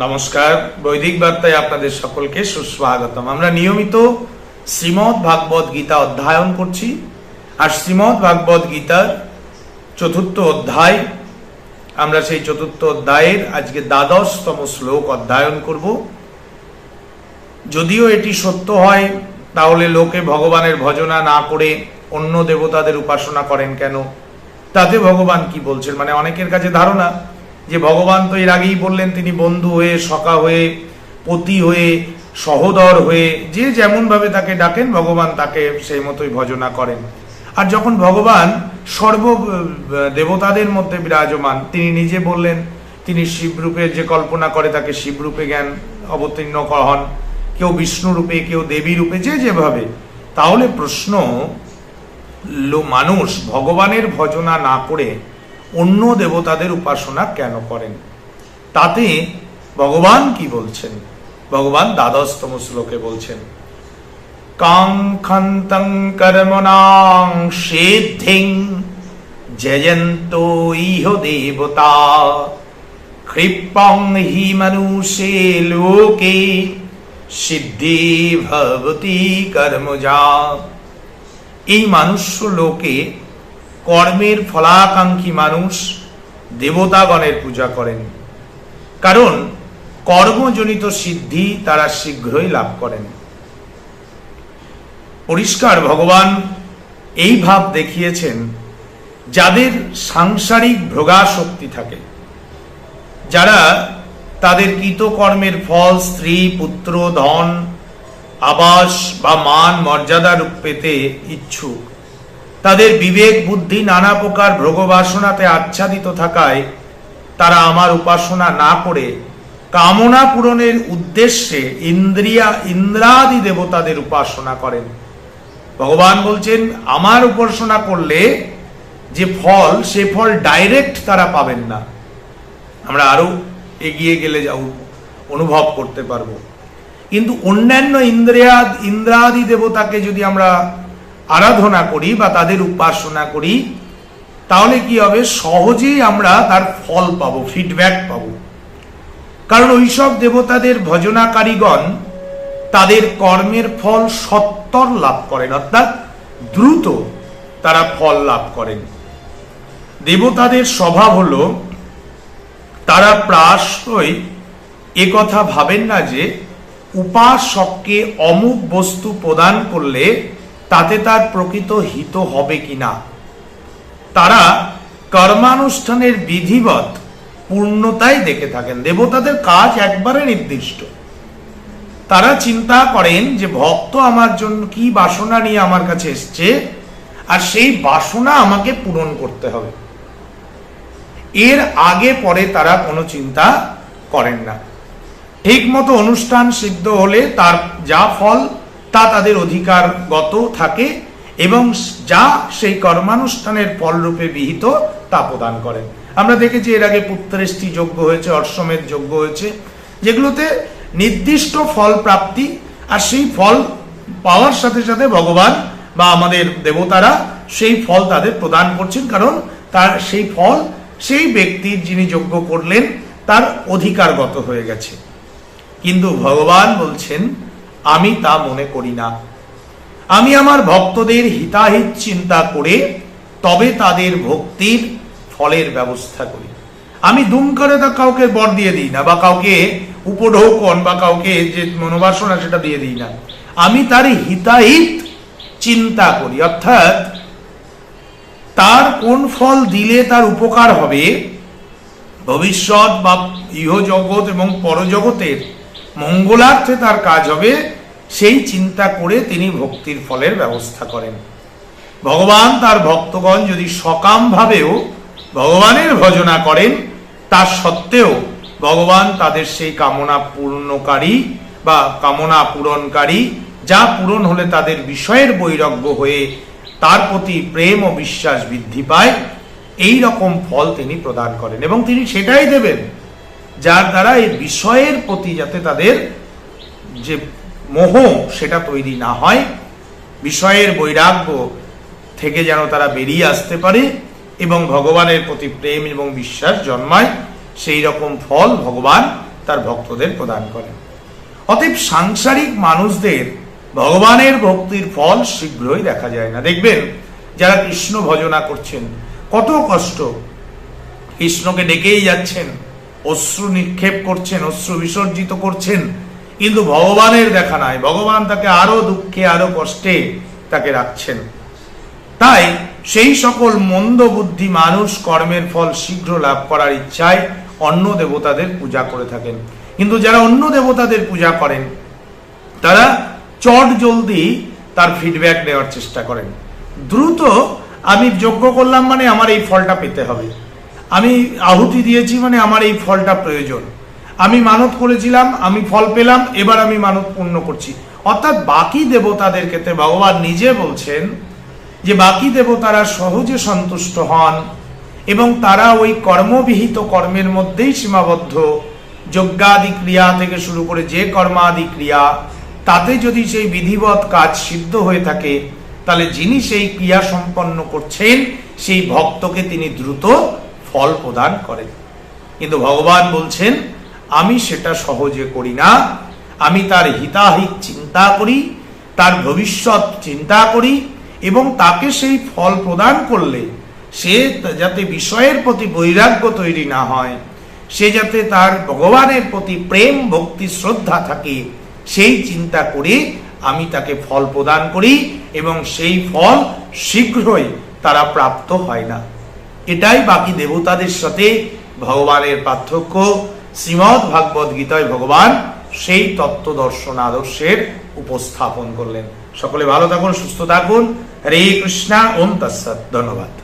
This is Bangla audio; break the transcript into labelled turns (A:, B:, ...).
A: নমস্কার, বৈদিক বার্তায় আপনাদের সকলকে সুস্বাগতম। আমরা নিয়মিত শ্রীমৎ ভাগবত গীতা অধ্যয়ন করছি, আর শ্রীমৎ ভাগবত গীতার চতুর্থ অধ্যায়, আমরা সেই চতুর্থ অধ্যায়ের আজকে দ্বাদশতম শ্লোক অধ্যয়ন করব। যদিও এটি সত্য হয়, তাহলে লোকে ভগবানের ভজনা না করে অন্য দেবতাদের উপাসনা করেন কেন? তাতে ভগবান কি বলছেন? মানে অনেকের কাছে ধারণা যে ভগবান তো এর আগেই বললেন, তিনি বন্ধু হয়ে, সখা হয়ে, পতি হয়ে, সহোদর হয়ে, যে যেমন ভাবে তাকে ডাকেন, ভগবান তাকে সেই মতোই ভজনা করেন। আর যখন ভগবান সর্ব দেবতাদের মধ্যে বিরাজমান, তিনি নিজে বললেন, তিনি শিবরূপের যে কল্পনা করে, তাকে শিবরূপে জ্ঞান অবতীর্ণ হন কেউ বিষ্ণু রূপে কেউ দেবী রূপে যে যেভাবে। তাহলে প্রশ্ন মানুষ ভগবানের ভজনা না করে অন্য দেবতাদের উপাসনা কেন করেন? তাতে ভগবান কি বলছেন? ভগবান দ্বাদশতম শ্লোকে বলছেন কর্মণাং জয়ন্ত ইহ দেবতা ক্ষিপং হি মনুষে লোকে সিদ্ধি ভবতি কর্মজা। এই মানুষ্য লোকে কর্মের ফলাকাঙ্ক্ষী মানুষ দেবতাগণের পূজা করেন। কারণ কর্মজনিত সিদ্ধি তারা শীঘ্রই লাভ করেন। পরিষ্কার ভগবান এই ভাব দেখিয়েছেন, যাদের সাংসারিক ভোগা শক্তি থাকে। যারা তাদের কৃতকর্মের ফল স্ত্রী, পুত্র, ধন, আবাস বা মান, মর্যাদা রূপ পেতে ইচ্ছুক। তাদের বিবেক, বুদ্ধি, নানা প্রকার ভোগবাসনাতে আচ্ছাদিত থাকায় তারা আমার উপাসনা না করে কামনা পূরণের উদ্দেশ্যে ইন্দ্রিয়া, ইন্দ্রাদি দেবতাদের উপাসনা করেন। ভগবান বলছেন, আমার উপাসনা করলে যে ফল, সে ফল ডাইরেক্ট তারা পাবেন না। আমরা আরও এগিয়ে গেলে যাও অনুভব করতে পারব। কিন্তু অন্যান্য ইন্দ্রিয়া, ইন্দ্রাদি দেবতাকে যদি আমরা আরাধনা করি বা তাদের উপাসনা করি, তাহলে কি হবে? সহজেই আমরা তার ফল পাবো ফিডব্যাক পাবো। কারণ ওইসব দেবতাদের ভজনাকারীগণ তাদের কর্মের ফল সত্তর লাভ করেন, অর্থাৎ দ্রুত তারা ফল লাভ করেন। দেবতাদের স্বভাব হলো, তারা প্রায়শই কথা ভাবেন না যে, উপাসককে অমুক বস্তু প্রদান করলে তাতে তার প্রকৃত হিত হবে কিনা? তারা কর্মানুষ্ঠানের বিধিবৎ পূর্ণতাই দেখে থাকেন। দেবতাদের কাজ একবারে নির্দিষ্ট। তারা চিন্তা করেন যে ভক্ত আমার জন্য কি বাসনা নিয়ে আমার কাছে এসছে, আর সেই বাসনা আমাকে পূরণ করতে হবে। এর আগে পরে তারা কোনো চিন্তা করেন না। ঠিক মতো অনুষ্ঠান সিদ্ধ হলে তার যা ফল তা তাদের অধিকারগত থাকে এবং যা সেই কর্মানুষ্ঠানের ফলরূপে বিহিত তা প্রদান করেন। আমরা দেখেছি এর আগে পুত্রেষ্টি যোগ্য হয়েছে, অশ্বমেধ যোগ্য হয়েছে, যেগুলোতে নির্দিষ্ট ফল প্রাপ্তি আর সেই ফল পাওয়ার সাথে সাথে ভগবান বা আমাদের দেবতারা সেই ফল তাদের প্রদান করছেন, কারণ তার সেই ফল সেই ব্যক্তির যিনি যজ্ঞ করলেন তার অধিকারগত হয়ে গেছে। কিন্তু ভগবান বলছেন আমি তা মনে করি না। আমি আমার ভক্তদের হিতাহিত চিন্তা করে তবে তাদের ভক্তির ফলের ব্যবস্থা করি। আমি দুম করে তা কাউকে বর দিয়ে দিই না বা কাউকে উপঢৌকন বা কাউকে যে মনোবাসনা সেটা দিয়ে দিই না। আমি তার হিতাহিত চিন্তা করি। অর্থাৎ তার কোন ফল দিলে তার উপকার হবে? ভবিষ্যৎ বা ইহজগৎ এবং পরজগতের মঙ্গলার্থে তার কাজ হবে, সেই চিন্তা করে তিনি ভক্তির ফলের ব্যবস্থা করেন। ভগবান তার ভক্তগণ যদি সকামভাবেও ভগবানের ভজনা করেন, তা সত্ত্বেও ভগবান তাদের সেই কামনা পূর্ণকারী বা কামনা পূরণকারী, যা পূরণ হলে তাদের বিষয়ের বৈরাগ্য হয়ে তার প্রতি প্রেম ও বিশ্বাস বৃদ্ধি পায় এই রকম ফল তিনি প্রদান করেন এবং তিনি সেটাই দেবেন। যার দ্বারা এই বিষয়ের প্রতি যাতে তাদের যে মোহ সেটা তৈরি না হয়, বিষয়ের বৈরাগ্য থেকে যেন তারা বেরিয়ে আসতে পারে এবং ভগবানের প্রতি প্রেম এবং বিশ্বাস জন্মায়, সেই রকম ফল ভগবান তার ভক্তদের প্রদান করেন। অতএব সাংসারিক মানুষদের ভগবানের ভক্তির ফল শীঘ্রই দেখা যায় না। দেখবেন, যারা কৃষ্ণ ভজনা করছেন, কত কষ্ট, কৃষ্ণকে ডেকেই যাচ্ছেন অশ্রু নিক্ষেপ করছেন, অশ্রু বিসর্জিত করছেন, কিন্তু ভগবানের দেখা নাই। ভগবান তাকে আরও দুঃখে, আরও কষ্টে তাকে রাখছেন। তাই সেই সকল মন্দ বুদ্ধি মানুষ কর্মের ফল শীঘ্র লাভ করার ইচ্ছায় অন্য দেবতাদের পূজা করে থাকেন। কিন্তু যারা অন্য দেবতাদের পূজা করেন, তারা চট জলদি তার ফিডব্যাক নেওয়ার চেষ্টা করেন। দ্রুত আমি যোগ্য করলাম মানে আমার এই ফলটা পেতে হবে। আমি আহুতি দিয়েছি মানে আমার এই ফলটা প্রয়োজন। আমি মানত করেছিলাম, আমি ফল পেলাম, এবার আমি মানত পূর্ণ করছি। অর্থাৎ বাকি দেবতাদের ক্ষেত্রে ভগবান নিজে বলছেন যে বাকি দেবতারা সহজে সন্তুষ্ট হন এবং তারা ওই কর্মবিহিত কর্মের মধ্যেই সীমাবদ্ধ। যজ্ঞাদি ক্রিয়া থেকে শুরু করে যে কর্মাদি ক্রিয়া, তাতে যদি সেই বিধিবৎ কাজ সিদ্ধ হয়ে থাকে, তাহলে যিনি সেই ক্রিয়া সম্পন্ন করছেন, সেই ভক্তকে তিনি দ্রুত ফল প্রদান করেন কিন্তু ভগবান বলছেন, আমি সেটা সহজে করি না। আমি তার হিতাহিত চিন্তা করি, তার ভবিষ্যৎ চিন্তা করি এবং তাকে সেই ফল প্রদান করলে সে যাতে বিষয়ের প্রতি বৈরাগ্য তৈরি না হয়, সে যাতে তার ভগবানের প্রতি প্রেম, ভক্তি, শ্রদ্ধা থাকে, সেই চিন্তা করে আমি তাকে ফল প্রদান করি এবং সেই ফল শীঘ্রই তারা প্রাপ্ত হয় না। এটাই বাকি দেবতাদের সাথে ভগবানের পার্থক্য। শ্রীমৎ ভাগবত গীতায় ভগবান সেই তত্ত্ব দর্শন আদর্শের উপস্থাপন করলেন। সকলে ভালো থাকুন, সুস্থ থাকুন। হরে কৃষ্ণা, ওম তৎসৎ। ধন্যবাদ।